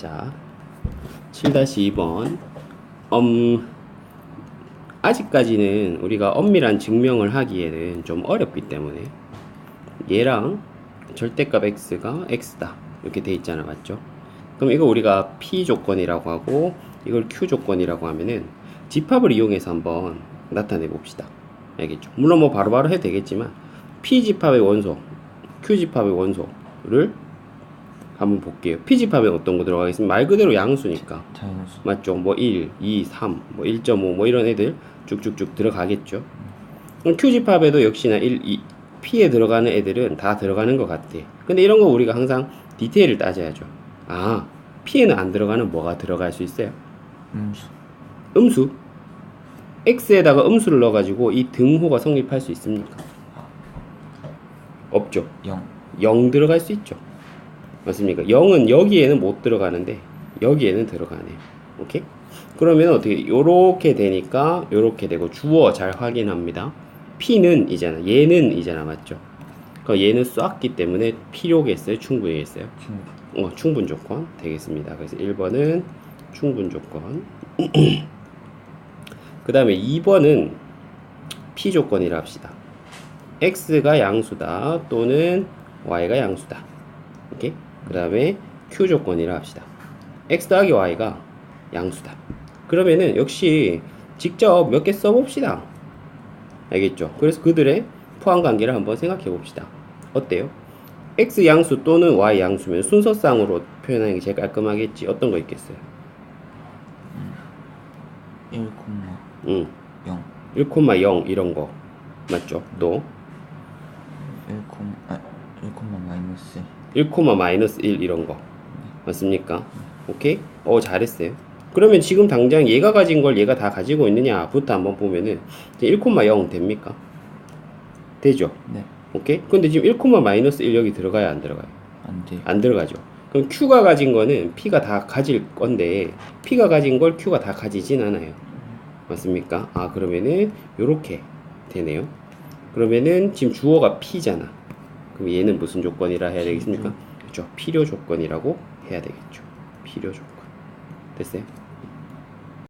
자, 7-2번. 음, 아직까지는 우리가 엄밀한 증명을 하기에는 좀 어렵기 때문에 얘랑 절대값 x가 x다. 이렇게 돼 있잖아. 맞죠? 그럼 이거 우리가 p 조건이라고 하고 이걸 q 조건이라고 하면은 집합을 이용해서 한번 나타내 봅시다. 알겠죠? 물론 뭐 바로바로 해도 되겠지만 p 집합의 원소, q 집합의 원소를 한번 볼게요. 집합에 어떤 거 들어가겠습니까? 말 그대로 양수니까. 자연수 맞죠? 뭐 1, 2, 3, 뭐 1.5, 뭐 이런 애들 쭉쭉쭉 들어가겠죠. 그럼 Q 집합에도 역시나 1, 2, P에 들어가는 애들은 다 들어가는 것 같아. 근데 이런 거 우리가 항상 디테일을 따져야죠. 아, P에는 안 들어가는 뭐가 들어갈 수 있어요? 음수 음수. X에다가 음수를 넣어가지고 이 등호가 성립할 수 있습니까? 없죠. 0 0 들어갈 수 있죠. 맞습니까? 0은 여기에는 못 들어가는데 여기에는 들어가네요. 오케이? 그러면 어떻게 요렇게 되니까 요렇게 되고 주어 잘 확인합니다. P는 이잖아. 얘는 이잖아. 맞죠? 그 얘는 쏘았기 때문에 필요겠어요? 충분히겠어요? 충분 어, 충분 조건 되겠습니다. 그래서 1번은 충분 조건. 그 다음에 2번은 P 조건이라 합시다. X가 양수다 또는 Y가 양수다. 오케이? 그 다음에 Q 조건이라 합시다. X 더하기 Y가 양수다. 그러면은 역시 직접 몇 개 써봅시다. 알겠죠? 그래서 그들의 포함 관계를 한번 생각해 봅시다. 어때요? x 양수 또는 y 양수면 순서상으로 표현하는 게 제일 깔끔하겠지. 어떤 거 있겠어요? 1, 응. 0 1,0 이런 거. 맞죠? 또 1, 아, 1, 마이너스 1, 마이너스 1 이런 거. 맞습니까? 오케이? 어, 잘했어요. 그러면 지금 당장 얘가 가진 걸 얘가 다 가지고 있느냐부터 한번 보면은 이제 1,0 됩니까? 되죠? 네 오케이? 근데 지금 1, 마이너스 1 여기 들어가요, 안 들어가요? 안 돼 안 들어가죠. 그럼 Q가 가진 거는 P가 다 가질 건데 P가 가진 걸 Q가 다 가지진 않아요. 맞습니까? 아 그러면은 요렇게 되네요. 그러면은 지금 주어가 P잖아. 그럼 얘는 무슨 조건이라 해야 되겠습니까? 그렇죠. 필요 조건이라고 해야 되겠죠. 필요 조건. 됐어요?